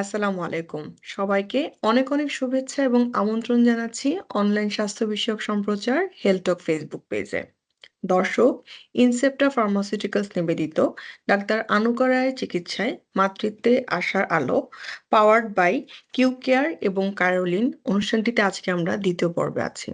আসসালামু আলাইকুম। সবাইকে অনেক, অনেক শুভেচ্ছা এবং আমন্ত্রণ জানাচ্ছি অনলাইন স্বাস্থ্য বিষয়ক সম্প্রচার হেলথ টক ফেসবুক পেজে। দর্শক, ইনসেপ্টা ফার্মাসিউটিক্যালস নিবেদিত ডাক্তার আনুকা রায়ের চিকিৎসায় মাতৃত্বে আসার আলো পাওয়ার্ড বাই কিউ কেয়ার এবং কায়োলিন অনুষ্ঠানটিতে আজকে আমরা দ্বিতীয় পর্বে আছি।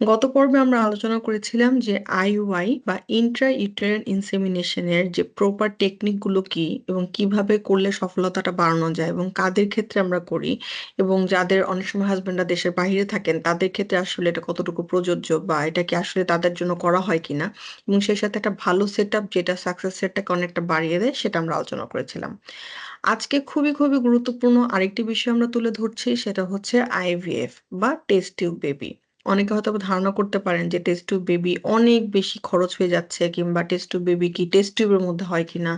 গত পর্বে আমরা আলোচনা করেছিলাম যে আইইউআই বা ইন্ট্রা ইউটেরাইন ইনসেমিনেশন এর যে প্রপার টেকনিকগুলো কি এবং কীভাবে করলে সফলতাটা বাড়ানো যায় এবং কাদের ক্ষেত্রে আমরা করি এবং যাদের অনেক সময় হাসব্যান্ডরা দেশের বাইরে থাকেন, তাদের ক্ষেত্রে আসলে এটা কতটুকু প্রযোজ্য বা এটা কি আসলে তাদের জন্য করা হয় কিনা এবং সেই সাথে একটা ভালো সেট যেটা সাকসেস সেটটাকে অনেকটা বাড়িয়ে দেয় সেটা আমরা আলোচনা করেছিলাম। আজকে খুবই খুবই গুরুত্বপূর্ণ আরেকটি বিষয় আমরা তুলে ধরছি, সেটা হচ্ছে আইভিএফ বা টেস্ট টিউব বেবি অনেকে হয়তো ধারণা করতে পারেন যে টেস্ট টু বেবি অনেক বেশি খরচ হয়ে যাচ্ছে কিংবা টেস্ট টু বেবি কি টেস্ট টিউবের মধ্যে হয় কিনা?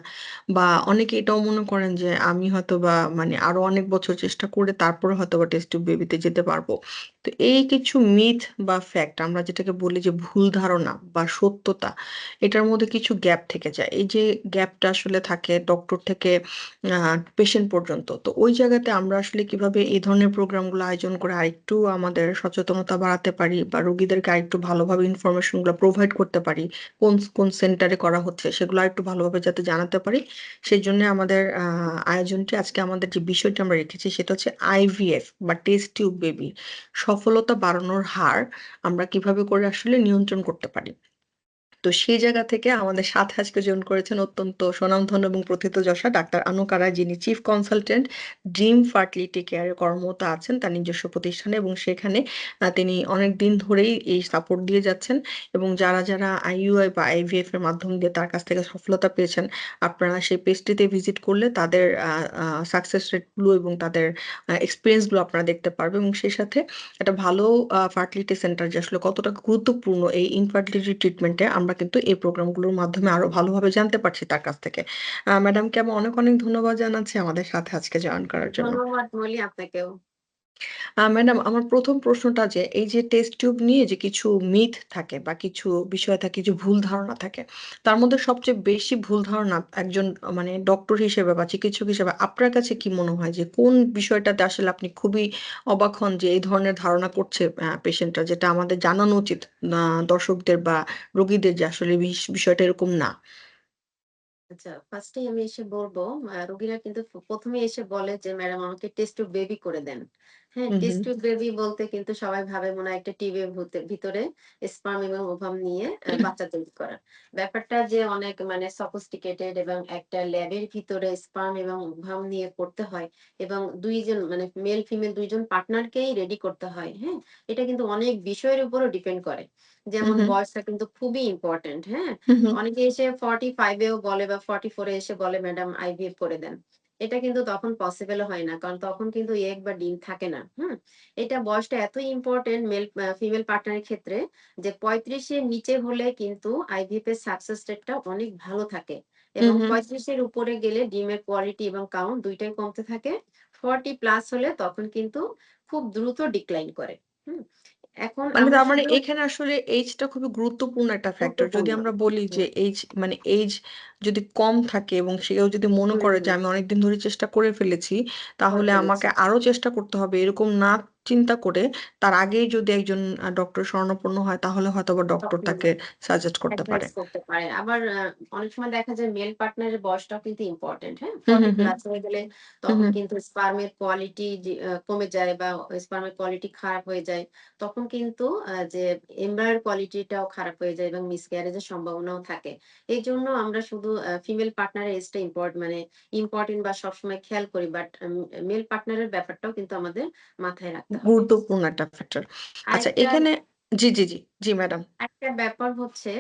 বা অনেকে এটাও মনে করেন যে আমি হয়তো বা মানে আরও অনেক বছর চেষ্টা করে তারপরে হয়তো বা টেস্ট টিউব বেবিতে যেতে পারব। তো এই কিছু মিথ বা ফ্যাক্ট আমরা যেটাকে বলি যে ভুল ধারণা বা সত্যতা, এটার মধ্যে কিছু গ্যাপ থেকে যায়। এই যে গ্যাপটা আসলে থাকে ডক্টর থেকে পেশেন্ট পর্যন্ত। তো ওই জায়গাতে আমরা আসলে কীভাবে এই ধরনের প্রোগ্রামগুলো আয়োজন করে আরেকটু আমাদের সচেতনতা বাড়াতে পারি বা রোগীদেরকে আরেকটু ভালোভাবে ইনফরমেশনগুলো প্রোভাইড করতে পারি, কোন কোন সেন্টারে করা হচ্ছে সেগুলো আরেকটু ভালোভাবে যাতে জানাতে পারি। সেই জন্য আমাদের আয়োজনটি, আজকে আমাদের যে বিষয়টি আমরা রেখেছি সেটা হচ্ছে আইভিএফ বা টেস্ট টিউব বেবি সফলতা বাড়ানোর হার আমরা কীভাবে করে আসলে নিয়ন্ত্রণ করতে পারি? তো সেই জায়গা থেকে আমাদের সাথে আজকে জয়েন করেছেন অত্যন্ত স্বনামধন্য এবং প্রথিতযশা ডাক্তার আনুকা রায় যিনি চিফ কনসালটেন্ট ড্রিম ফার্টিলিটি কেয়ারে কর্মরত আছেন তার নিজস্ব প্রতিষ্ঠানে এবং সেখানে তিনি অনেক দিন ধরেই এই সাপোর্ট দিয়ে যাচ্ছেন এবং যারা যারা আইইউআই বা আইভিএফ এর মাধ্যম দিয়ে তার কাছ থেকে সফলতা পেয়েছেন, আপনারা সেই পেজটিতে ভিজিট করলে তাদের সাকসেস রেটগুলো এবং তাদের এক্সপিরিয়েন্সগুলো আপনারা দেখতে পারবেন এবং সেই সাথে একটা ভালো ফার্টিলিটি সেন্টার যে আসলে কতটা গুরুত্বপূর্ণ এই ইনফার্টিলিটি ট্রিটমেন্টে আমরা কিন্তু এই প্রোগ্রামগুলোর মাধ্যমে আরও ভালোভাবে জানতে পারছি তার কাছ থেকে। ম্যাডামকে আমি অনেক অনেক ধন্যবাদ জানাচ্ছি আমাদের সাথে আজকে জয়েন করার জন্য। ধন্যবাদ বলি আপনাকেও। ম্যাডাম আমার প্রথম প্রশ্নটা যে, এই যে টেস্ট টিউব নিয়ে যে কিছু মিথ থাকে বা কিছু বিষয় থাকে যে ভুল ধারণা থাকে, তার মধ্যে সবচেয়ে বেশি ভুল ধারণা একজন মানে ডক্টর হিসেবে বা চিকিৎসক হিসেবে আপনার কাছে কি মনে হয় যে, কোন বিষয়টাতে আসলে আপনি খুবই অবাক হন যে, এই ধরনের ধারণা করছে পেশেন্টরা যেটা আমাদের জানানো উচিত দর্শকদের বা রোগীদের যে আসলে বিষয়টা এরকম না? আচ্ছা ফার্স্টেই আমি এসে বলব রোগীরা কিন্তু প্রথমে এসে বলে যে ম্যাডাম আমাকে টেস্ট বেবি করে দেন। হ্যাঁ বেবি বলতে কিন্তু সবাই ভাবে মনে হয় একটা টিউবের ভিতরে স্পার্ম এবং ওভাম নিয়ে বাচ্চা তৈরি করা। ব্যাপারটা যে অনেক মানে সফিস্টিকেটেড এবং একটা ল্যাবের ভিতরে স্পার্ম এবং ওভাম নিয়ে করতে হয় এবং দুইজন মানে মেল ফিমেল দুইজন পার্টনারকেই রেডি করতে হয় হ্যাঁ? এটা কিন্তু অনেক বিষয়ের উপরও ডিপেন্ড করে। যেমন বয়সটা কিন্তু খুবই ইম্পর্টেন্ট হ্যাঁ? অনেকে এসে ফর্টি ফাইভেও বলে বা ফর্টি ফোরে এসে বলে ম্যাডাম আইভিএফ করে দেন। এটা কিন্তু তখন পসিবল হয় না কারণ তখন কিন্তু এগ বা ডিম থাকে না হুম? এটা বয়সটা এত ইম্পর্টেন্ট মেল ফিমেল পার্টনারের ক্ষেত্রে যে পঁয়ত্রিশের নিচে হলে কিন্তু আইভিএফ এর সাকসেস রেটটা অনেক ভালো থাকে। এবং পঁয়ত্রিশের উপরে গেলে ডিমের কোয়ালিটি এবং কাউন্ট দুইটাই কমতে থাকে। ফর্টি প্লাস হলে তখন কিন্তু খুব দ্রুত ডিক্লাইন করে হুম? এখন মানে আমরা তার মানে শুধু এখানে আসলে এইজটা খুবই গুরুত্বপূর্ণ একটা ফ্যাক্টর যদি গুরুত্বপূর্ণ। আমরা বলি যে হুম। এইজ মানে এইজ যদি কম থাকে এবং সেও যদি মনে হুম করে যে হুম আমি অনেকদিন ধরে চেষ্টা করে ফেলেছি করে তাহলে ফেলেছি। আমাকে আরও চেষ্টা করতে হবে। এরকম না চিন্তা করে তার আগেই যদি একজন ডক্টর শরণাপন্ন হয় তাহলে হয়তো বা ডক্টর তাকে সাজেস্ট করতে পারে। করতে পারে। আবার অনেক সময় দেখা যায় মেল পার্টনারের বয়সটাও কিন্তু ইম্পর্টেন্ট হ্যাঁ? প্লাস হয়ে গেলে তখন কিন্তু স্পার্মের কোয়ালিটি কমে যায় বা স্পার্মের কোয়ালিটি খারাপ হয়ে যায়। তখন কিন্তু যে এমব্রয়ের কোয়ালিটিটাও খারাপ হয়ে যায় এবং মিসক্যারেজের সম্ভাবনাও থাকে। এই জন্য আমরা শুধু ফিমেল পার্টনারের এজটা ইম্পর্টেন্ট মানে ইম্পর্টেন্ট বা সবসময় খেয়াল করি বাট মেল পার্টনারের ব্যাপারটাও কিন্তু আমাদের মাথায় রাখতে গুরুত্বপূর্ণ একটা ফ্যাক্টর আচ্ছা আরেকটা এখানে জি জি জি জি ম্যাডাম একটা ব্যাপার হচ্ছে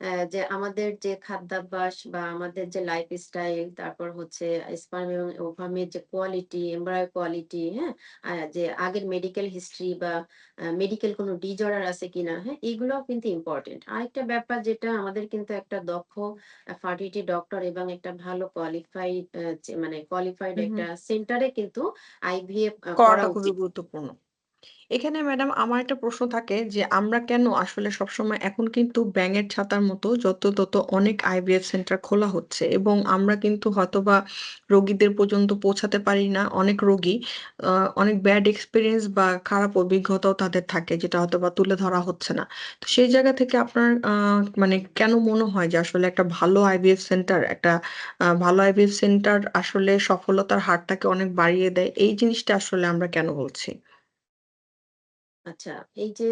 আহ, যে আমাদের যে খাদ্যাভ্যাস বা আমাদের যে লাইফ স্টাইল তারপর হচ্ছে স্পার্ম এবং ওভামের যে কোয়ালিটি এমব্রয় কোয়ালিটি হ্যাঁ? আহ, যে আগের মেডিকেল হিস্ট্রি বা মেডিকেল কোনো ডিজঅর্ডার আছে কিনা হ্যাঁ? এগুলোও কিন্তু ইম্পর্টেন্ট আরেকটা ব্যাপার যেটা আমাদের কিন্তু একটা দক্ষ ফার্টিলিটি ডক্টর এবং একটা ভালো কোয়ালিফাইড মানে কোয়ালিফাইড হুম হুম। একটা সেন্টারে কিন্তু আইভিএফ করা করাটা খুবই উচিত। গুরুত্বপূর্ণ। এখানে ম্যাডাম আমার একটা প্রশ্ন থাকে যে, আমরা কেন আসলে সবসময় এখন কিন্তু ব্যাঙের ছাতার মতো যত তত অনেক আইভিএফ সেন্টার খোলা হচ্ছে এবং আমরা কিন্তু হয়তোবা রোগীদের পর্যন্ত পৌঁছাতে পারি না, অনেক রোগী অনেক ব্যাড এক্সপিরিয়েন্স বা খারাপ অভিজ্ঞতাও তাদের থাকে যেটা হয়তোবা তুলে ধরা হচ্ছে না। তো সেই জায়গা থেকে আপনার মানে কেন মনে হয় যে আসলে একটা ভালো আইভিএফ সেন্টার, একটা ভালো আইভিএফ সেন্টার আসলে সফলতার হারটাকে অনেক বাড়িয়ে দেয়? এই জিনিসটা আসলে আমরা কেন বলছি? আচ্ছা, এই যে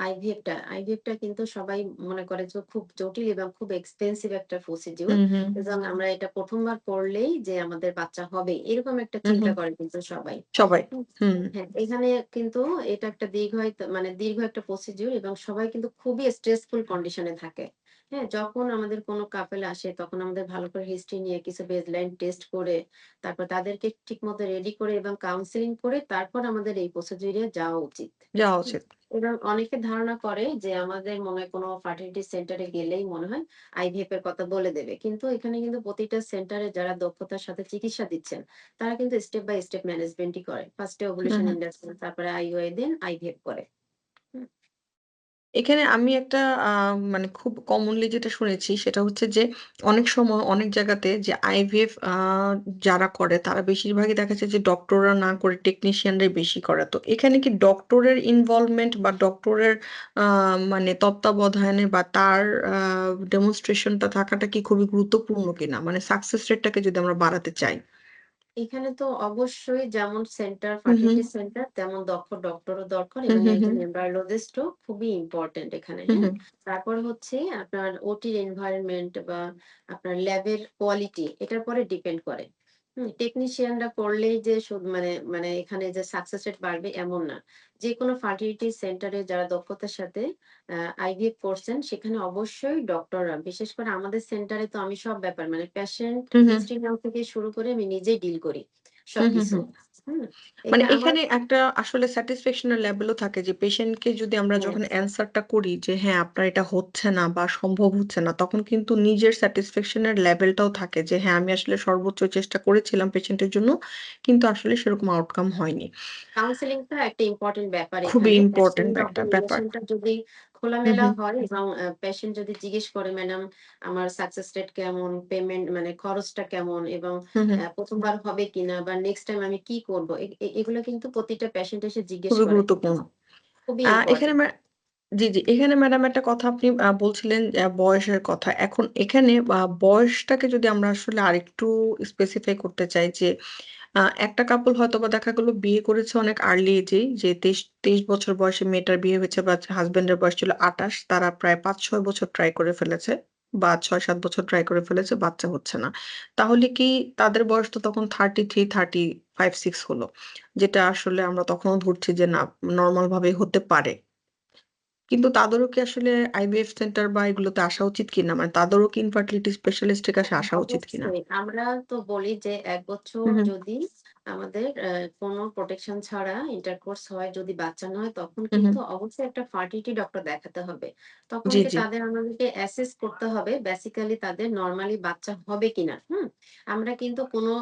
আইভিএফ যে টা, আইভিএফ টা কিন্তু সবাই মনে করে যে খুব জটিল এবং খুব এক্সপেন্সিভ একটা প্রসিডিউর হুম হুম এবং আমরা এটা ১ম বার করলেই যে আমাদের বাচ্চা হবে এরকম একটা হুম চিন্তা হুম করে কিন্তু সবাই। সবাই হুম, হুম হ্যাঁ, এখানে কিন্তু এটা একটা দীর্ঘ মানে দীর্ঘ একটা প্রসিডিউর এবং সবাই কিন্তু খুবই স্ট্রেসফুল কন্ডিশনে থাকে। হ্যাঁ, যখন আমাদের কোনো কাপেল আসে তখন আমাদের ভালো করে হিস্ট্রি নিয়ে কিছু বেসলাইন টেস্ট করে তারপর তাদেরকে ঠিক মতো রেডি করে এবং কাউন্সিলিং করে তারপর আমাদের এই প্রসিডিউর যাওয়া উচিত। যাওয়া উচিত এবং অনেকে ধারণা করে যে আমাদের মনে হয় কোনো ফার্টিলিটি সেন্টারে গেলেই মনে হয় আইভিএফ এর কথা বলে দেবে। কিন্তু এখানে কিন্তু প্রতিটা সেন্টারে যারা দক্ষতার সাথে চিকিৎসা দিচ্ছেন, তারা কিন্তু স্টেপ বাই স্টেপ ম্যানেজমেন্টই করে। ফার্স্ট ওভুলেশন ইন্ডাকশন তারপরে আইইউআই দেন আইভিএফ করে। এখানে আমি একটা মানে খুব কমনলি যেটা শুনেছি সেটা হচ্ছে যে, অনেক সময় অনেক জায়গাতে যে আইভিএফ যারা করে তারা বেশিরভাগই দেখা যায় যে ডক্টররা না করে টেকনিশিয়ানরাই বেশি করে। তো এখানে কি ডক্টরের ইনভলভমেন্ট বা ডক্টরের মানে তত্ত্বাবধানে বা তার ডেমনস্ট্রেশনটা থাকাটা কি খুবই গুরুত্বপূর্ণ কিনা? মানে সাকসেস রেটটাকে যদি আমরা বাড়াতে চাই? এখানে তো অবশ্যই যেমন সেন্টার হুম, হুম, ফার্টিলিটি সেন্টার তেমন দক্ষ ডক্টরও দরকার হুম, এবং হুম, একজন হুম, এমব্রায়োলজিস্টও খুবই ইম্পর্টেন্ট এখানে, হুম, হ্যাঁ? হুম, তারপর হচ্ছে আপনার ওটির এনভায়রনমেন্ট বা আপনার ল্যাবের কোয়ালিটি এটার পরে ডিপেন্ড করে। টেকনিশিয়ানরা করলেই যে মানে মানে এখানে যে সাকসেস রেট বাড়বে এমন না। যে কোনো ফার্টিলিটি সেন্টারে যারা দক্ষতার সাথে আইভিএফ করছেন সেখানে অবশ্যই ডক্টররা বিশেষ করে আমাদের সেন্টারে তো আমি সব ব্যাপার মানে পেশেন্ট হিস্ট্রি নাম থেকে শুরু করে আমি নিজেই ডিল করি সবকিছু। মানে এখানে একটা আসলে স্যাটিসফ্যাকশন এর লেভেলও থাকে যে পেশেন্টকে যদি আমরা হ্যাঁ, যখন অ্যান্সারটা করি যে হ্যাঁ, আপনার এটা হচ্ছে না বা সম্ভব হচ্ছে না, তখন কিন্তু নিজের স্যাটিসফ্যাকশন এর লেভেলটাও থাকে যে হ্যাঁ, আমি আসলে সর্বোচ্চ চেষ্টা করেছিলাম পেশেন্টের জন্য। কিন্তু আসলে সেরকম আউটকাম হয়নি। কাউন্সেলিং টা একটা ইম্পোর্টেন্ট ব্যাপার খুবই ইম্পর্টেন্ট একটা ব্যাপার। যদি খোলামেলা হয় এবং পেশেন্ট যদি জিজ্ঞেস করে, "ম্যাডাম আমার সাকসেস রেট কেমন? পেমেন্ট মানে খরচটা কেমন? এবং হুম, হুম। আ ১ম বার হবে কিনা বা নেক্সট টাইম আমি কি করব?" এগুলো কিন্তু প্রতিটা পেশেন্ট এসে জিজ্ঞেস করে। গুরুত্বপূর্ণ। এখানে জি, জি। এখানে ম্যাডাম একটা কথা আপনি বলছিলেন বয়সের কথা। এখন এখানে বয়সটাকে যদি আমরা আসলে আরেকটু স্পেসিফাই করতে চাই যে একটা কাপল হয়তোবা দেখা গেল বিয়ে করেছে অনেক আর্লি এজেই যে ২৩ ২৩ বছর বয়সে মেয়েটার বিয়ে হয়েছে বা হাসব্যান্ডের বয়স ছিল ২৮ তারা প্রায় ৫-৬ বছর ট্রাই করে ফেলেছে বা ৬-৭ বছর ট্রাই করে ফেলেছে, বাচ্চা হচ্ছে না। তাহলে কি তাদের বয়স তো তখন 33, 35, 6 হলো। যেটা আসলে আমরা তখনও ধরছি যে না নরমাল ভাবে হতে পারে। কিন্তু তাদেরও কি আসলে আইভিএফ সেন্টার বা এগুলোতে আসা উচিত কিনা? মানে তাদেরও কি ইনফার্টিলিটি স্পেশালিস্টের কাছে আসা উচিত কিনা? আমরা তো বলি যে এক বছর যদি আমাদের কোনো প্রোটেকশন ছাড়া ইন্টারকোর্স হয়, যদি বাচ্চা না হয় তখন। কিন্তু অবশ্যই একটা ফার্টিলিটি ডক্টর দেখাতে হবে। তখন জি, কি জি। তাদের আমাদেরকে অ্যাসেস করতে হবে বেসিক্যালি তাদের নরমালি বাচ্চা হবে কিনা, হুম? আমরা কিন্তু কোনো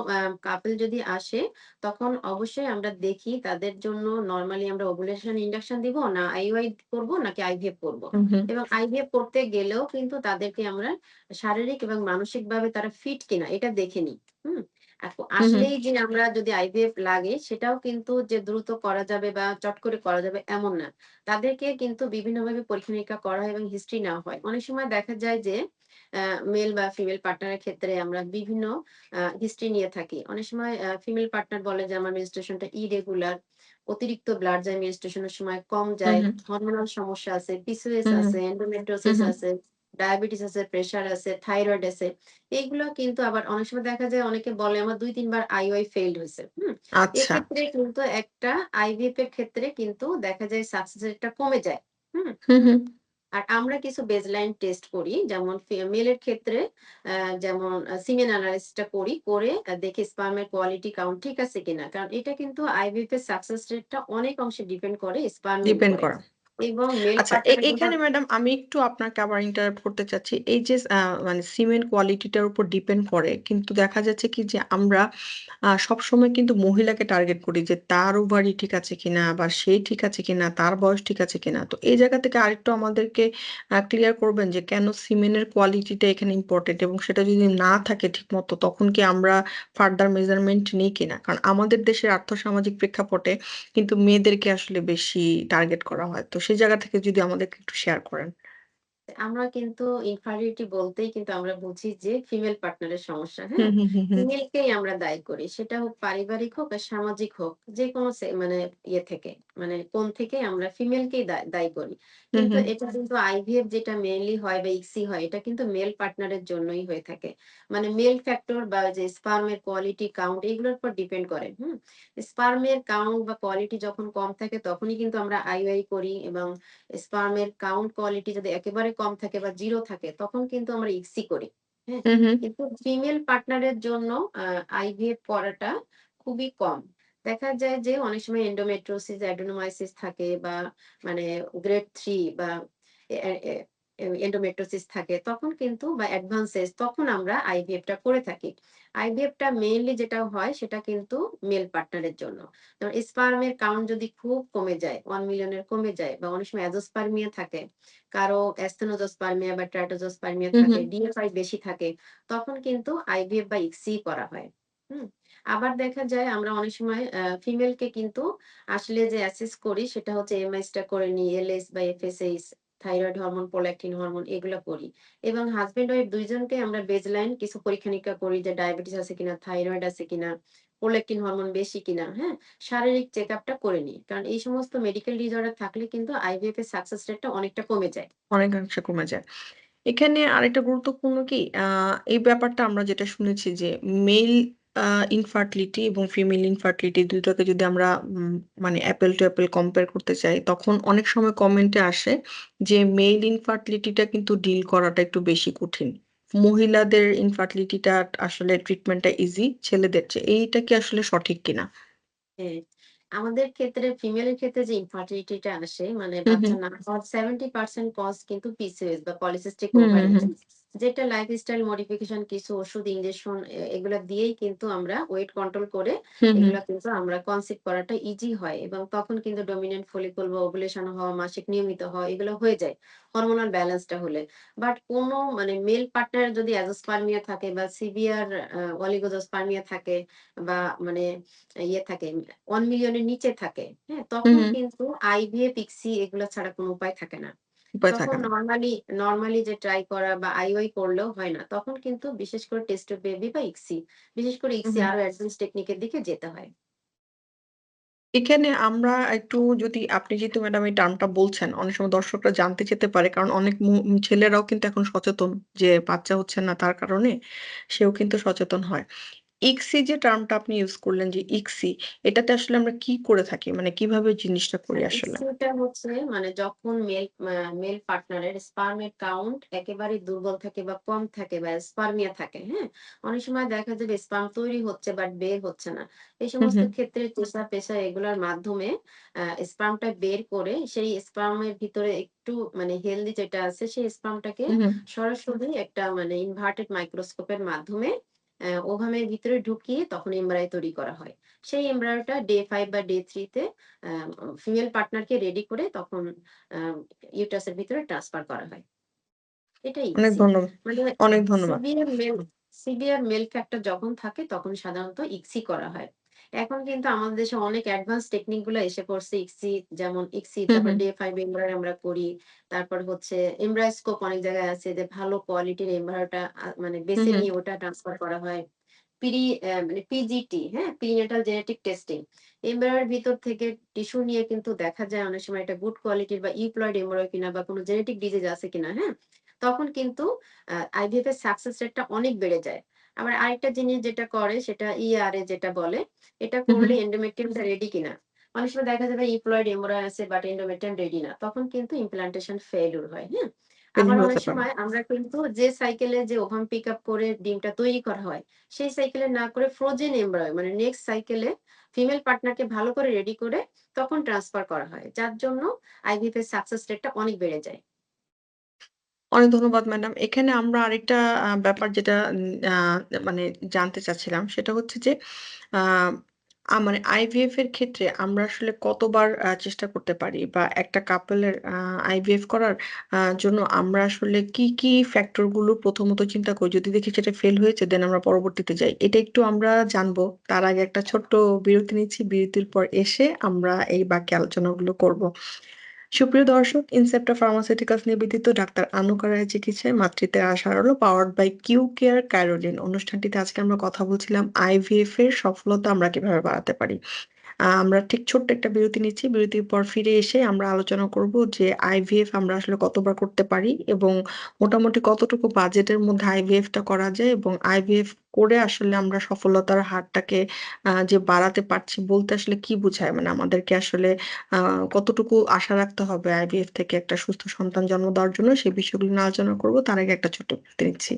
কাপল যদি আসে তখন অবশ্যই আমরা দেখি তাদের জন্য নর্মালি আমরা ওভুলেশন ইন্ডাকশন দিব না আইইউআই করব নাকি আইভিএফ করব। এবং আইভিএফ করতে গেলেও কিন্তু তাদেরকে আমরা শারীরিক এবং মানসিকভাবে তারা ফিট কিনা এটা দেখে নিই। হুম? হু, আসলেই যে আমরা যদি আইভিএফ লাগে সেটাও কিন্তু যে দ্রুত করা যাবে বা চট করে করা যাবে এমন না। তাদেরকে কিন্তু বিভিন্নভাবে পরীক্ষা-নিরীক্ষা করা হয় এবং হিস্ট্রি নেওয়া হয়। অনেক সময় দেখা যায় যে মেল বা ফিমেল পার্টনারের ক্ষেত্রে আমরা বিভিন্ন হিস্ট্রি নিয়ে থাকি। অনেক সময় ফিমেল পার্টনার বলে যে আমার মেনস্ট্রুয়েশনটা ইরেগুলার, অতিরিক্ত ব্লাড যায় মেনস্ট্রুয়েশন এর সময় কম যায়, হরমোনাল সমস্যা আছে, পিসিওএস আছে, হু। আছে। ডায়াবেটিস আছে, প্রেশার আছে, থাইরয়েড আছে। এইগুলা কিন্তু আবার অনেক সময় দেখা যায় অনেকে বলে আমার ২-৩ বার আইওআই ফেইলড হয়েছে হুম? আচ্ছা। এক্ষেত্রে কিন্তু একটা আইভিএফ এর ক্ষেত্রে কিন্তু দেখা যায় সাকসেস রেটটা কমে যায়। হুম? আর আমরা কিছু বেসলাইন টেস্ট করি। যেমন মেলের ক্ষেত্রে যেমন সিমেন এনালাইসিস টা করি। করে দেখি স্পার্মের কোয়ালিটি কাউন্ট ঠিক আছে কিনা। কারণ এটা কিন্তু আইভিএফ এর সাকসেস রেটটা অনেক অংশে ডিপেন্ড করে স্পার্মের ডিপেন্ড। করা। এবং আচ্ছা, এখানে ম্যাডাম আমি একটু আপনাকে আবার ইন্টারাপ্ট করতে চাচ্ছি। এই যে মানে সিমেন্ট কোয়ালিটিটার উপর ডিপেন্ড করে। কিন্তু দেখা যাচ্ছে কি যে আমরা আ সবসময় কিন্তু মহিলাকে টার্গেট করি যে তার ওভারি ঠিক আছে কিনা বা সে ঠিক আছে কিনা, তার বয়স ঠিক আছে কিনা। তো এই জায়গা থেকে আরেকটু আমাদেরকে ক্লিয়ার করবেন যে কেন সিমেন্টের কোয়ালিটিটা এখানে ইম্পর্টেন্ট এবং সেটা যদি না থাকে ঠিক মতো তখন কি আমরা ফার্দার মেজারমেন্ট নিই কিনা? কারণ আমাদের দেশের আর্থসামাজিক প্রেক্ষাপটে কিন্তু মেয়েদেরকে আসলে বেশি টার্গেট করা হয়। তো সেই জায়গা থেকে যদি আমাদেরকে একটু শেয়ার করেন। আমরা কিন্তু ইনফারিটি বলতেই কিন্তু আমরা বুঝি যে ফিমেল পার্টনারের সমস্যা, হ্যাঁ? ফিমেলকেই আমরা দায়ী করি। সেটা হোক পারিবারিক হোক আর সামাজিক হোক, যে কোনো মানে ইয়ে থেকে মানে কোন থেকে আমরা ফিমেলকেই দায়ী করি। কিন্তু এটা কিন্তু আইভিএফ যেটা মেইনলি হয় বা ইকসি হয় এটা কিন্তু মেল পার্টনারের জন্যই হয়ে থাকে। মানে মেল ফ্যাক্টর বা যে স্পার্মের কোয়ালিটি কাউন্ট এগুলোর উপর ডিপেন্ড করে, হুম? স্পার্মের কাউন্ট বা কোয়ালিটি যখন কম থাকে তখনই কিন্তু আমরা আইইউআই করি এবং স্পার্মের কাউন্ট কোয়ালিটি যদি একেবারে কম থাকে বা জিরো থাকে তখন কিন্তু আমরা ইকসি করি। হ্যাঁ? কিন্তু ফিমেল পার্টনারের জন্য আইভিএফ করাটা খুবই কম। দেখা যায় যে অনেক সময় এন্ডোমেট্রোসিস অ্যাডেনোমাইসিস থাকে বা মানে গ্রেড থ্রি বা এ এ এ এন্ডোমেট্রিওসিস থাকে তখন কিন্তু বা অ্যাডভান্স স্টেজ তখন আমরা আইভিএফ টা করে থাকি। আইভিএফ টা মেইনলি যেটা হয় সেটা কিন্তু মেল পার্টনারের জন্য। যেমন স্পার্মের কাউন্ট যদি খুব কমে যায়, 1 মিলিয়নের কমে যায় বা অনেক সময় অ্যাজোস্পার্মিয়া থাকে, কারও অ্যাস্টেনোজোস্পার্মিয়া বা ট্রাটোজোস্পার্মিয়া থাকে। ডিএফআই বেশি থাকে, তখন কিন্তু আইভিএফ বা ইকসি করা হয়। হুম? আবার দেখা যায় আমরা অনেক সময় ফিমেলকে কিন্তু আসলে যে অ্যাসেস করি সেটা হচ্ছে এমআইস টা করে নিই, এলএস বা FSH, thyroid hormone, prolactin hormone এগুলা করি। এবং হাসব্যান্ড ওয়াইফ ২ জনকে আমরা বেজলাইন কিছু পরীক্ষা-নিরীক্ষা করি যে ডায়াবেটিস আছে কিনা, থাইরয়েড আছে কিনা, প্রোল্যাক্টিন হরমোন বেশি কিনা, হ্যাঁ? শারীরিক চেকআপটা করে নিই। কারণ এই সমস্ত মেডিকেল ডিসঅর্ডার থাকলে কিন্তু আইভিএফ এর সাকসেস রেটটা অনেকটা কমে যায়। অনেকাংশে কমে যায়। এখানে আরেকটা গুরুত্বপূর্ণ কি এই ব্যাপারটা আমরা যেটা শুনেছি যে মেল ইনফার্টিলিটি এবং ফিমেল ইনফার্টিলিটি ২ টাকে যদি আমরা মানে অ্যাপেল টু অ্যাপেল কম্পেয়ার করতে চাই, তখন অনেক সময় কমেন্টে আসে যে মেল ইনফার্টিলিটিটা কিন্তু ডিল করাটা একটু বেশি কঠিন। মহিলাদের ইনফার্টিলিটিটা আসলে ট্রিটমেন্টটা ইজি ছেলেদের চেয়ে। এইটা কি আসলে সঠিক কিনা? হ্যাঁ, আমাদের ক্ষেত্রে ফিমেলের ক্ষেত্রে যে ইনফার্টিলিটিটা আসে মানে বাচ্চা। না হওয়ার 70% কজ কিন্তু পিসিওএস বা পলিসিস্টিক ওভারি। যেটা লাইফস্টাইল মডিফিকেশন কিছু ওষুধ, ইনজেকশন এ এগুলা দিয়েই কিন্তু আমরা ওয়েট কন্ট্রোল করে হুম। কিন্তু আমরা কনসিভ করাটা ইজি হয় এবং তখন কিন্তু ডমিন্যান্ট ফলিকল বা ওভুলেশন হওয়া, মাসিক নিয়মিত হওয়া এগুলো হয়ে যায়। হরমোনাল ব্যালেন্সটা হলে। বাট কোন মানে মেল পার্টনার যদি অ্যাজোস্পার্মিয়া থাকে বা সিভিয়ার অলিগোজোস্পার্মিয়া থাকে বা মানে ইয়ে থাকে 1 মিলিয়নের নিচে থাকে, হ্যাঁ? তখন। কিন্তু আইভিএফ, ইকসি এগুলা ছাড়া কোনো উপায় থাকে না। উপায় থাকে না। নরমালি নরমালি যে ট্রাই করা বা আইওআই করলেও হয় না। তখন কিন্তু বিশেষ করে টেস্ট টিউব বেবি বা ইকসি, বিশেষ করে ইকসি। আরও অ্যাডভান্স টেকনিক এর দিকে যেতে হয়। এখানে আমরা একটু যদি আপনি যেহেতু ম্যাডাম এই টার্মটা বলছেন, অনেক সময় দর্শকরা জানতে চেতে পারে। কারণ অনেক ছেলেরাও কিন্তু এখন সচেতন যে বাচ্চা হচ্ছে না তার কারণে সেও কিন্তু সচেতন হয়। ইকসি যে টার্মটা আপনি ইউস করলেন যে ইকসি, এটাতে আসলে আমরা কি করে থাকি? মানে কীভাবে জিনিসটা করি আসলে? ইকসিটা হচ্ছে মানে যখন মেল মেল পার্টনারের স্পার্ম এর কাউন্ট একেবারেই দুর্বল থাকে বা কম থাকে বা স্পার্মিয়া থাকে, হ্যাঁ? অনেক সময় দেখা যাবে স্পার্ম তৈরি হচ্ছে বাট বের হচ্ছে না। এই সমস্ত ক্ষেত্রে টেসা-পেশা এগুলার মাধ্যমে স্পার্মটা বের করে সেই স্পার্মের ভিতরে একটু মানে হেলদি যেটা আছে সেই স্পার্মটাকে। সরাসরি একটা মানে ইনভার্টেড মাইক্রোস্কোপের মাধ্যমে ওভামের ভিতরে ঢুকিয়ে তখন এমব্রয় তৈরি করা হয়। সেই এমব্রায়োটা ডে ফাইভ বা ডে 3 তে আ ফিমেল পার্টনারকে রেডি করে তখন ইউটাসের ভিতরে ট্রান্সফার করা হয়। এটাই অনেক ধন্যবাদ। মানে অনেক ধন্যবাদ। সিভিয়ার মেল ফ্যাক্টর যখন থাকে তখন সাধারণত ইক্সি করা হয়। এখন কিন্তু আমাদের দেশে অনেক অ্যাডভান্স টেকনিকগুলো এসে পড়ছে ইকসি যেমন ইকসি তারপর ডে 5 এমব্রায়ো আমরা করি। তারপর হচ্ছে এমব্রায়োস্কোপ অনেক জায়গায় আছে যে ভালো কোয়ালিটির এমব্রায়োটা আ মানে বেছে নিয়ে ওটা ট্রান্সফার করা হয়। প্রি মানে পিজিটি, হ্যাঁ? Prenatal genetic testing. এমব্রায়োর ভিতর থেকে টিস্যু নিয়ে কিন্তু দেখা যায় অনেক সময় এটা গুড কোয়ালিটির বা ইউপ্লয়েড এমব্রায়ো কিনা বা কোন জেনেটিক ডিজিজ আছে কিনা, হ্যাঁ? তখন কিন্তু আইভিএফ এর সাকসেস রেটটা অনেক বেড়ে যায়। আবার আরেকটা জিনিস যেটা করে সেটা ইআরএ যেটা বলে, এটা। করলে এন্ডোমেট্রিয়ামটা রেডি কিনা। অনেক সময় দেখা যাবে ইউপ্লয়েড এমব্রায়ো আছে বাট এন্ডোমেট্রিয়াম রেডি না। তখন কিন্তু ইমপ্লান্টেশন ফেইলিউর হয়, হ্যাঁ? আবার অনেক সময় আমরা কিন্তু যে সাইকেলে যে ওভাম পিক আপ করে ডিমটা তৈরি করা হয়, সেই সাইকেলে না করে ফ্রোজেন এমব্রায়ো মানে নেক্সট সাইকেলে ফিমেল পার্টনারকে ভালো করে রেডি করে তখন ট্রান্সফার করা হয়। যার জন্য আইভিএফ এর সাকসেস রেটটা অনেক বেড়ে যায়। অনেক ধন্যবাদ ম্যাডাম। এখানে আমরা আরেকটা ব্যাপার যেটা মানে জানতে চাচ্ছিলাম সেটা হচ্ছে যে মানে আইভিএফ এর ক্ষেত্রে আমরা আসলে কতবার চেষ্টা করতে পারি? বা একটা কাপলের আইভিএফ করার জন্য আমরা আসলে কি, কি ফ্যাক্টরগুলো প্রথমত চিন্তা করি? যদি দেখি সেটা ফেল হয়েছে দেন আমরা পরবর্তীতে যাই। এটা একটু আমরা জানব। তার আগে একটা ছোট্ট বিরতি নিচ্ছি। বিরতির পর এসে আমরা এই বাকি আলোচনাগুলো করব। সুপ্রিয় দর্শক, ইনসেপ্টা ফার্মাসিউটিক্যালস নিবেদিত ডাক্তার আনুকা রায়ের চিকিৎসায় মাতৃত্বের আশার হলো পাওয়ার্ড বাই কিউ কেয়ার কাইরোলিন অনুষ্ঠানটিতে আজকে আমরা কথা বলছিলাম আইভিএফ এর সফলতা আমরা কীভাবে বাড়াতে পারি। আমরা ঠিক ছোট্ট একটা বিরতি নিচ্ছি। বিরতির পর ফিরে এসে আমরা আলোচনা করব যে আইভিএফ আমরা আসলে কতবার করতে পারি এবং মোটামুটি কতটুকু বাজেটের মধ্যে আইভিএফ টা করা যায় এবং আইভিএফ করে আসলে আমরা সফলতার হারটাকে যে বাড়াতে পারছি বলতে আসলে কি বুঝায়? মানে আমাদেরকে আসলে কতটুকু আশা রাখতে হবে আইভিএফ থেকে একটা সুস্থ সন্তান জন্ম দেওয়ার জন্য সেই বিষয়গুলো নিয়ে আলোচনা করব। তার আগে একটা ছোট্ট বিরতি নিচ্ছি।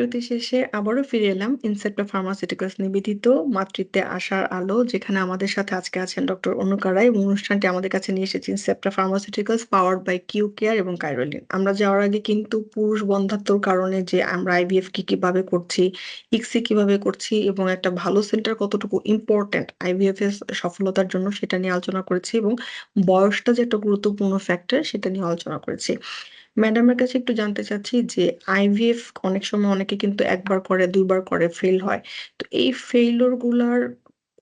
বিরতি শেষে আবারও ফিরে এলাম ইনসেপ্টা ফার্মাসিউটিক্যালস নিবেদিত মাতৃত্বে আসার আলো। যেখানে আমাদের সাথে আজকে আছেন ডক্টর অনুকা রায় এবং অনুষ্ঠানটি আমাদের কাছে নিয়ে এসেছে Incepta pharmaceuticals powered by Q care এবং কাইরোলিন। আমরা যাওয়ার আগে কিন্তু পুরুষ বন্ধ্যাত্বর কারণে যে আমরা আইভিএফ কি কীভাবে করছি, ইক্সি কীভাবে করছি এবং একটা ভালো সেন্টার কতটুকু ইম্পোর্টেন্ট আইভিএফ এর সফলতার জন্য সেটা নিয়ে আলোচনা করেছি এবং বয়সটা যে একটা গুরুত্বপূর্ণ ফ্যাক্টর সেটা নিয়ে আলোচনা করেছি। ম্যাডামের কাছে একটু জানতে চাচ্ছি যে আইভিএফ অনেক সময় অনেকে কিন্তু একবার করে, দুইবার করে, ফেইল হয়। তো এই ফেইলিউরগুলার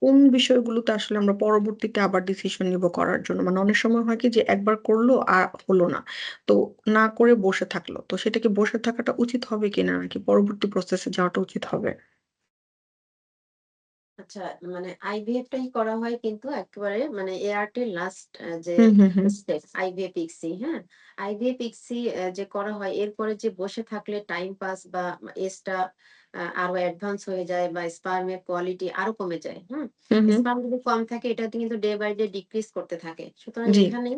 কোন বিষয়গুলোতে আসলে আমরা পরবর্তীতে আবার ডিসিশন নিব করার জন্য? মানে অনেক সময় হয় কি যে একবার করল আর হলো না। তো না করে বসে থাকল। তো সেটাকে বসে থাকাটা উচিত হবে কিনা? নাকি পরবর্তী প্রসেসে যাওয়াটা উচিত হবে? আচ্ছা মানে আইভিএফ টাই করা হয় কিন্তু একেবারে মানে এআরটি লাস্ট যে। স্টেপ আইভিএফ ইক্সি হ্যাঁ? আইভিএফ ইক্সি যে করা হয় এরপরে যে বসে থাকলে টাইম পাস বা এজটা আ আরও অ্যাডভান্স হয়ে যায় বা স্পার্ম এর কোয়ালিটি আরও কমে যায়, হুম? স্পার্ম যদি কম থাকে এটা কিন্তু ডে বাই ডে ডিক্রিজ করতে থাকে। সুতরাং এখানে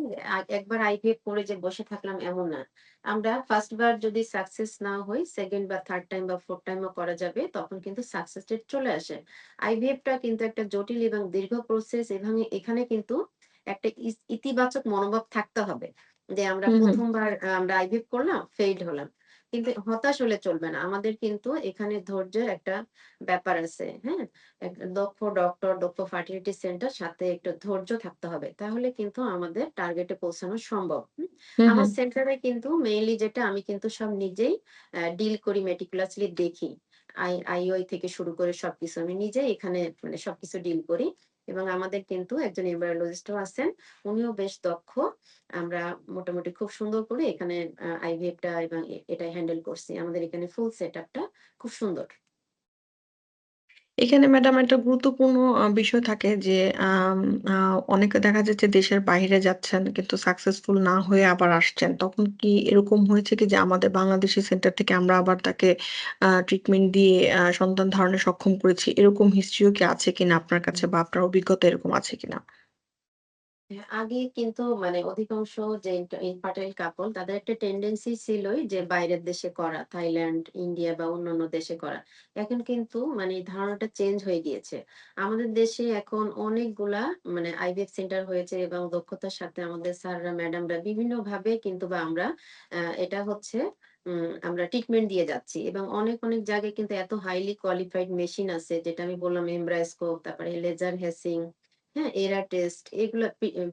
একবার আইভিএফ করে যে বসে থাকলাম এমন না। আমরা ফার্স্ট বার যদি সাকসেস না হই, সেকেন্ড বা থার্ড টাইম বা ফোর্থ টাইম ও করা যাবে তখন কিন্তু সাকসেস রেট চলে আসে। আইভিএফ টা কিন্তু একটা জটিল এবং দীর্ঘ প্রসেস এবং এখানে কিন্তু একটা ইতিবাচক মনোভাব থাকতে হবে। যে আমরা হুম, হুম। ১ম বার আ আমরা আইভিএফ করলাম, ফেইলড হলাম। কিন্তু হতাশ হলে চলবে না। আমাদের কিন্তু এখানে ধৈর্যের একটা ব্যাপার আছে, হ্যাঁ? দক্ষ ডক্টর, দক্ষ ফার্টিলিটি সেন্টার সাথে একটু ধৈর্য থাকতে হবে। তাহলে কিন্তু আমাদের টার্গেটে পৌঁছানো সম্ভব। আমার সেন্টারে কিন্তু মেইনলি যেটা আমি কিন্তু সব নিজেই ডিল করি মেটিকুলাসলি দেখি। আই আইওআই থেকে শুরু করে সবকিছু আমি নিজেই এখানে মানে সবকিছু ডিল করি এবং আমাদের কিন্তু একজন এমব্রায়োলজিস্টও আছেন। উনিও বেশ দক্ষ। আমরা মোটামুটি খুব সুন্দর করে এখানে আইভিএফটা এবং এটা হ্যান্ডেল করছি। আমাদের এখানে ফুল সেট খুব সুন্দর। এখানে ম্যাডাম একটা গুরুত্বপূর্ণ বিষয় থাকে যে আহ, অনেকে দেখা যাচ্ছে দেশের বাইরে যাচ্ছেন কিন্তু সাকসেসফুল না হয়ে আবার আসছেন। তখন কি এরকম হয়েছে কি যে আমাদের বাংলাদেশি সেন্টার থেকে আমরা আবার তাকে ট্রিটমেন্ট দিয়ে আহ, সন্তান ধারণে সক্ষম করেছি। এরকম হিস্ট্রিও কি আছে কিনা আপনার কাছে বা আপনার অভিজ্ঞতা এরকম আছে কিনা? হ্যাঁ, আগে কিন্তু মানে অধিকাংশ যে ইনফার্টাইল কাপল তাদের একটা টেনডেন্সি ছিলই যে বাইরের দেশে করা, থাইল্যান্ড, ইন্ডিয়া বা অন্যান্য দেশে করা। এখন কিন্তু মানে ধারণাটা চেঞ্জ হয়ে গিয়েছে। আমাদের দেশে এখন অনেকগুলা মানে আইভিএফ সেন্টার হয়েছে এবং দক্ষতার সাথে আমাদের স্যাররা, ম্যাডামরা বিভিন্নভাবে কিন্তু বা আমরা এটা হচ্ছে আমরা ট্রিটমেন্ট দিয়ে যাচ্ছি এবং অনেক, অনেক জায়গায় কিন্তু এত হাইলি কোয়ালিফাইড মেশিন আছে যেটা আমি বললাম এমব্রায়োস্কোপ, তারপরে লেজার হেসিং হ্যাঁ? এরা টেস্ট এগুলা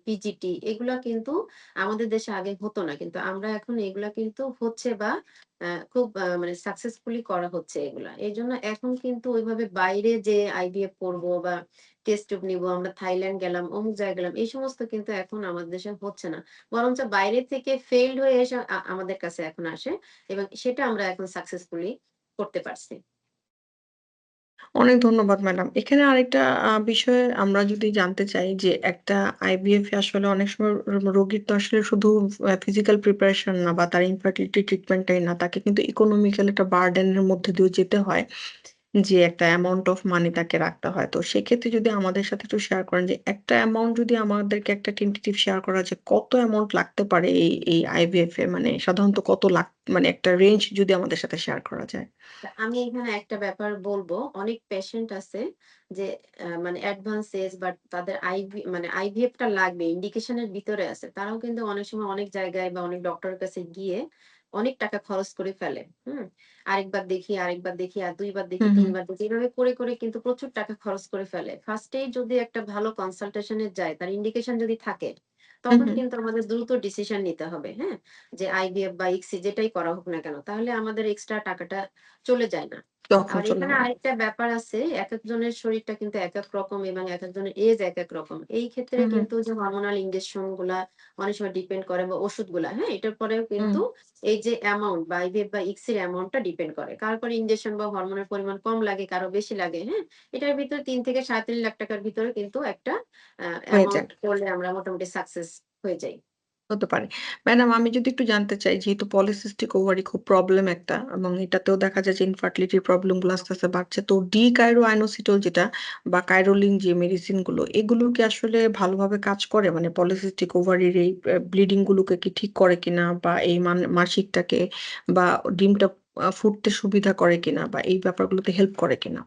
পিজিটি এগুলা কিন্তু আমাদের দেশে আগে হতো না। কিন্তু আমরা এখন এগুলা কিন্তু হচ্ছে বা খুব মানে সাকসেসফুলি করা হচ্ছে এগুলা। এজন্য এখন কিন্তু ওইভাবে বাইরে যেয়ে আইভিএফ করব বা টেস্ট নিবো, আমরা থাইল্যান্ড গেলাম, অমুক জায়গায় গেলাম। এই সমস্ত কিন্তু এখন আমাদের দেশে হচ্ছে না। বরঞ্চ বাইরে থেকে ফেইলড হয়ে এসে আমাদের কাছে এখন আসে এবং সেটা আমরা এখন সাকসেসফুলি করতে পারছি। অনেক ধন্যবাদ ম্যাডাম। এখানে আরেকটা, আ, বিষয় আমরা যদি জানতে চাই যে একটা আইভিএফ এ আসলে অনেক সময় রোগীর তো আসলে শুধু ফিজিক্যাল প্রিপারেশন না বা তার ইনফার্টিলিটি ট্রিটমেন্ট টাই না। তাকে কিন্তু ইকোনমিক্যাল একটা বার্ডেনের মধ্যে দিয়েও যেতে হয়। যে একটা অ্যামাউন্ট অফ মানি তাকে রাখতে হয়। তো সেক্ষেত্রে যদি আমাদের সাথে একটু শেয়ার করেন যে একটা অ্যামাউন্ট যদি আমাদেরকে একটা টেন্টেটিভ শেয়ার করা যায় কত অ্যামাউন্ট লাগতে পারে এই, এই আইভিএফ এ মানে সাধারণত কত লাগ মানে একটা রেঞ্জ যদি আমাদের সাথে শেয়ার করা যায়? আমি এখানে একটা ব্যাপার বলব অনেক পেশেন্ট আছে যে মানে অ্যাডভান্স এজ বাট তাদের আইভি মানে আইভিএফ টা লাগবে ইন্ডিকেশন এর ভিতরে আছে। তারাও কিন্তু অনেক সময় অনেক জায়গায় বা অনেক ডক্টরের কাছে গিয়ে অনেক টাকা খরচ করে ফেলে। হুম? আরেকবার দেখি, আরেকবার দেখি, আর দুইবার দেখি, তিনবার ৩ দেখি। এভাবে করে, করে কিন্তু প্রচুর টাকা খরচ করে ফেলে। ফার্স্টে যদি একটা ভালো কনসালটেশন এ যায়, তার ইন্ডিকেশন যদি থাকে, তখন কিন্তু আমাদের দ্রুত ডিসিশন নিতে হবে। হ্যাঁ? যে আইভিএফ বা ইক্সি যেটাই করা হোক না কেন। তাহলে আমাদের এক্সট্রা টাকাটা চলে যায় না। তখন চলে এখানে আরেকটা ব্যাপার আছে, একেকজনের শরীরটা কিন্তু একেক রকম এবং একেকজনের এজ একেক রকম। এই ক্ষেত্রে কিন্তু যে হরমোনাল ইনজেকশনগুলা অনেক সময় ডিপেন্ড করে বা ওষুধগুলা, হ্যাঁ? এটার পরেও কিন্তু এই যে অ্যামাউন্ট বা আইভিএফ বা ইকসির অ্যামাউন্টটা ডিপেন্ড করে। কারও, কারও ইনজেকশন বা হরমোনের পরিমাণ কম লাগে, কারও বেশি লাগে, হ্যাঁ? এটার ভিতরে তিন থেকে ৩.৫ লাখ টাকার ভিতরে কিন্তু একটা অ্যামাউন্ট করলে আমরা মোটামুটি সাকসেস হয়ে যাই। হতে পারে। ম্যাডাম আমি যদি একটু জানতে চাই যেহেতু পলিসিস্টিক ওভারি খুব প্রবলেম একটা এবং এটাতেও দেখা যায় যে ইনফার্টিলিটির প্রবলেমগুলো আস্তে, আস্তে বাড়ছে। তো ডি-কাইরোআইনোসিটোল যেটা বা কাইরোলিন যে মেডিসিনগুলো এগুলো কি আসলে ভালোভাবে কাজ করে? মানে পলিসিস্টিক ওভারির এই অ্যা ব্লিডিং গুলোকে কি ঠিক করে কিনা বা এই মান মাসিকটাকে বা ডিমটা ফুটতে সুবিধা করে কিনা বা এই ব্যাপারগুলোতে হেল্প করে কিনা?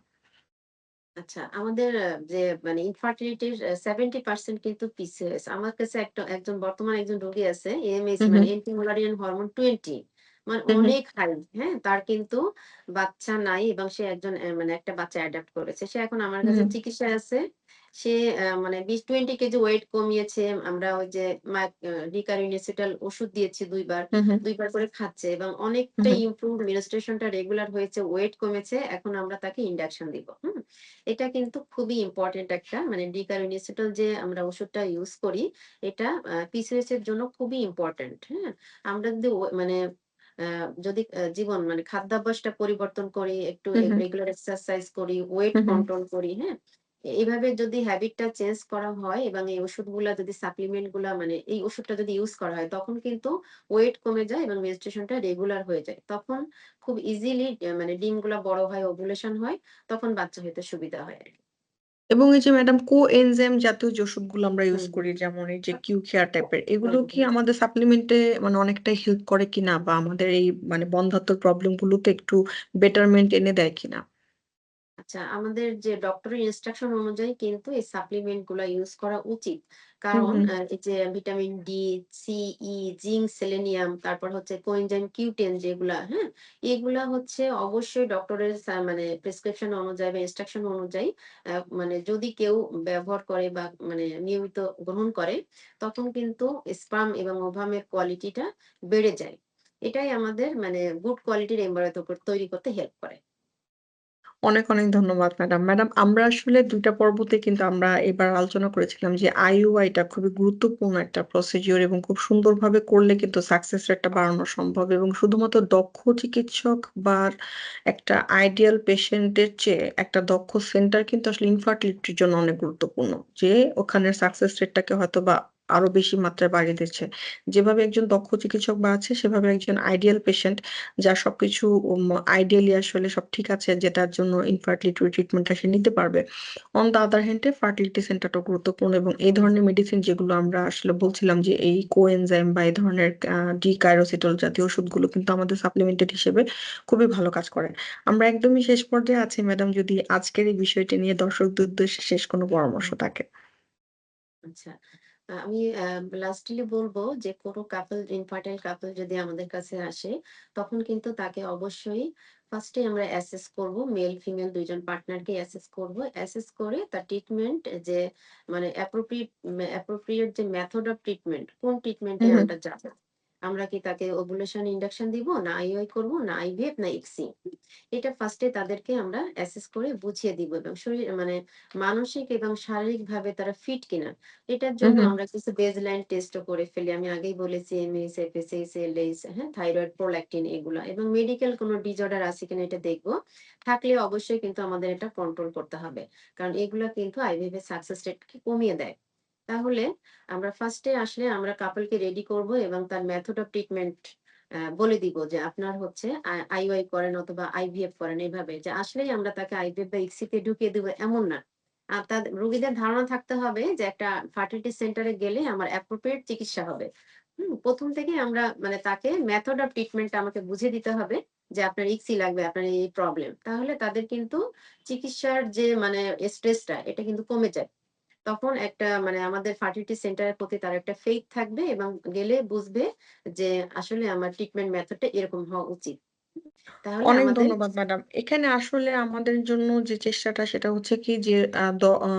আচ্ছা, আমাদের যে মানে ইনফার্টিলিটির সেভেন্টি পার্সেন্ট কিন্তু পিসিওএস। আমার কাছে একটা একজন বর্তমান একজন রোগী আছে হু, মানে এন্টি মুলারিয়ান হরমোন 20 মানে অনেক হাই, হ্যাঁ? তার কিন্তু বাচ্চা নাই এবং সে একজন মানে একটা বাচ্চা অ্যাডাপ্ট করেছে। সে এখন আমার কাছে চিকিৎসায় আছে। সে মানে ২০-20 কেজি ওয়েট কমিয়েছে। আমরা ওই যে মা ওষুধ দিয়েছি ২ বার। হু, হু, ২ বার করে খাচ্ছে এবং অনেকটা হু। মিনিস্ট্রেশনটা রেগুলার হয়েছে, ওয়েট কমেছে। এখন আমরা তাকে ইন্ডাকশন দিব। হুম? এটা কিন্তু খুবই ইম্পর্টেন্ট একটা মানে ডিকারিনোসিটাল যে আমরা ওষুধটা ইউজ করি, এটা আ পিসিওএস এর জন্য খুবই ইম্পোর্টেন্ট। হ্যাঁ? আমরা যদি মানে যদি জীবন মানে খাদ্যাভ্যাসটা পরিবর্তন করি, একটু রেগুলার এক্সারসাইজ করি, ওয়েট। কন্ট্রোল করি, হ্যাঁ? এ এভাবে যদি হ্যাবিটটা চেঞ্জ করা হয় এবং এই ওষুধগুলা যদি সাপ্লিমেন্টগুলা মানে এই ওষুধটা যদি ইউজ করা হয়, তখন কিন্তু ওয়েট কমে যায় এবং মেনস্ট্রুয়েশনটা রেগুলার হয়ে যায়। তখন খুব ইজিলি মানে ডিমগুলা বড় হয়, ওভুলেশন হয়, তখন বাচ্চা হইতে সুবিধা হয় আরকি। এবং এই যে ম্যাডাম কোএনজাইম জাতীয় যে ওষুধগুলো আমরা ইউজ। করি যেমন এই যে কিউ কেয়ার টাইপের এগুলো কি। আমাদের সাপ্লিমেন্টে মানে অনেকটাই হেল্প করে কিনা বা আমাদের এই মানে বন্ধ্যাত্বর প্রবলেম গুলোতে একটু বেটারমেন্ট এনে দেয় কিনা? আচ্ছা, আমাদের যে ডক্টরের ইনস্ট্রাকশন অনুযায়ী কিন্তু এই সাপ্লিমেন্টগুলা ইউজ করা উচিত। কারণ হুম, এই যে vitamin D, C, E, zinc, selenium তারপর হচ্ছে কোএনজাইম Q10 যেগুলা, হ্যাঁ? এগুলা হচ্ছে অবশ্যই ডক্টরের মানে প্রেসক্রিপশন অনুযায়ী বা ইনস্ট্রাকশন অনুযায়ী মানে যদি কেউ ব্যবহার করে বা মানে নিয়মিত গ্রহণ করে, তখন কিন্তু স্পার্ম এবং ওভামের কোয়ালিটিটা বেড়ে যায়। এটাই আমাদের মানে গুড কোয়ালিটির এমব্রায়ো তো তৈরি করতে হেল্প করে। অনেক, অনেক ধন্যবাদ ম্যাডাম। ম্যাডাম আমরা আসলে ২ টা পর্বতে কিন্তু আমরা এবার আলোচনা করেছিলাম যে IUI খুবই গুরুত্বপূর্ণ একটা প্রসিডিউর এবং খুব সুন্দরভাবে করলে কিন্তু সাকসেস রেটটা বাড়ানো সম্ভব এবং শুধুমাত্র দক্ষ চিকিৎসক বা একটা আইডিয়াল পেশেন্ট এর চেয়ে একটা দক্ষ সেন্টার কিন্তু আসলে ইনফার্টিলিটির জন্য অনেক গুরুত্বপূর্ণ। যে ওখানের সাকসেস রেটটাকে হয়তোবা আরও বেশি মাত্রায় বাড়িয়ে দিচ্ছে। যেভাবে একজন দক্ষ চিকিৎসক বাড়াচ্ছে সেভাবে একজন আইডিয়াল পেশেন্ট যার সবকিছু আইডিয়ালি আসলে সব ঠিক আছে, যেটার জন্য ইনফার্টিলিটি ট্রিটমেন্টটা সে নিতে পারবে। On the other hand fertility সেন্টারটাও গুরুত্বপূর্ণ এবং এই ধরনের মেডিসিন যেগুলো আমরা আসলে বলছিলাম যে এই কোএনজাইম বা এই ধরনের, আ ডি-কাইরোসিটল জাতীয় ওষুধগুলো কিন্তু আমাদের সাপ্লিমেন্টেড হিসেবে খুবই ভালো কাজ করে। আমরা একদমই শেষ পর্যায়ে আছি ম্যাডাম, যদি আজকের এই বিষয়টি নিয়ে দর্শকদের উদ্দেশ্যে শেষ কোনো পরামর্শ থাকে। আচ্ছা। আমি লাস্টলি বলব যে কোনো কাপল ইনফার্টাইল কাপল যদি আমাদের কাছে আসে, তখন কিন্তু তাকে অবশ্যই ফার্স্টে আমরা অ্যাসেস করব। মেল ফিমেল দুইজন পার্টনারকে অ্যাসেস করব। অ্যাসেস করে তার ট্রিটমেন্ট যে মানে অ্যাপ্রোপ্রিয়েট অ্যাপ্রোপ্রিয়েট যে মেথড অফ ট্রিটমেন্ট, কোন ট্রিটমেন্টে আমরা যাব। আমরা কি তাকে ওভুলেশন ইন্ডাকশন দিব, না আইইউআই করব, না আইভিএফ, না ইকসি। এটা ফার্স্ট তাদেরকে আমরা অ্যাসেস করে বুঝিয়ে দিব এবং শরীর মানে মানসিক এবং শারীরিক ভাবে তারা ফিট কিনা। এটার জন্য আমরা কিছু বেজলাইন টেস্ট ও করে ফেলি। আমি আগেই বলেছি এমএস, এফএসএস, এলএইচ, হ্যাঁ? থাইরয়েড, প্রোল্যাকটিন এগুলা এবং মেডিকেল কোনো ডিসঅর্ডার আছে কিনা এটা দেখব। থাকলে অবশ্যই কিন্তু আমাদের এটা কন্ট্রোল করতে হবে। কারণ এগুলা কিন্তু আইভিএফ এর সাকসেস রেটকে কমিয়ে দেয়। তাহলে আমরা ফার্স্টে আসলে আমরা কাপলকে রেডি করব এবং তার মেথড অফ ট্রিটমেন্ট বলে দিব যে আপনার হচ্ছে আ আইইউআই করেন অথবা আইভিএফ করেন এভাবে। যে আসলেই আমরা তাকে আইভিএফ বা ইকসি তে ঢুকিয়ে দিব এমন না। তাদ রোগীদের ধারণা থাকতে হবে যে একটা ফার্টিলিটি সেন্টারে গেলে আমার অ্যাপ্রোপ্রিয়েট চিকিৎসা হবে। ১ম থেকেই আমরা মানে তাকে মেথড অফ ট্রিটমেন্ট আমাকে বুঝিয়ে দিতে হবে যে আপনার ইকসি লাগবে, আপনার এই প্রবলেম। তাহলে তাদের কিন্তু চিকিৎসার যে মানে স্ট্রেসটা এটা কিন্তু কমে যায়। তখন একটা মানে আমাদের ফার্টিলিটি সেন্টারের প্রতি তার একটা ফেইথ থাকবে এবং গেলে বুঝবে যে আসলে আমার ট্রিটমেন্ট মেথডটা এরকম হওয়া উচিত। তাহলে অনেক আমাদের ধন্যবাদ ম্যাডাম। এখানে আসলে আমাদের জন্য যে চেষ্টাটা সেটা হচ্ছে কি যে আ দ আ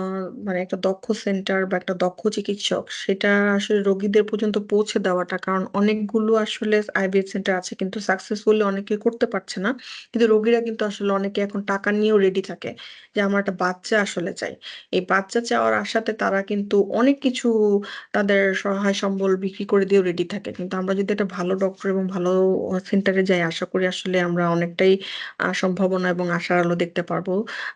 মানে একটা দক্ষ সেন্টার বা একটা দক্ষ চিকিৎসক সেটা আসলে রোগীদের পর্যন্ত পৌঁছে দেওয়াটা। কারণ অনেকগুলো আসলে আইভিএফ সেন্টার আছে কিন্তু সাকসেসফুলি অনেকে করতে পারছে না। কিন্তু রোগীরা কিন্তু আসলে অনেকে এখন টাকা নিয়েও রেডি থাকে যে আমার একটা বাচ্চা আসলে চাই। এই বাচ্চা চাওয়ার আশাতে তারা কিন্তু অনেক কিছু তাদের সহায় সম্বল বিক্রি করে দিয়েও রেডি থাকে। কিন্তু আমরা যদি একটা ভালো ডক্টর এবং ভালো সেন্টারে যাই আশা করি আসলে আমরা অনেকটাই সম্ভাবনা এবং আশার আলো দেখতে পারব।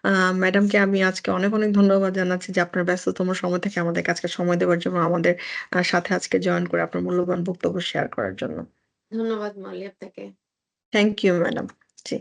আহ ম্যাডামকে আমি আজকে অনেক, অনেক ধন্যবাদ জানাচ্ছি যে আপনার ব্যস্ততম সময় থেকে আমাদের আজকে সময় দেওয়ার জন্য, আমাদের সাথে আজকে জয়েন করে আপনার মূল্যবান বক্তব্য শেয়ার করার জন্য। ধন্যবাদ মালিয়া আপনাকে। Thank you madam. জি।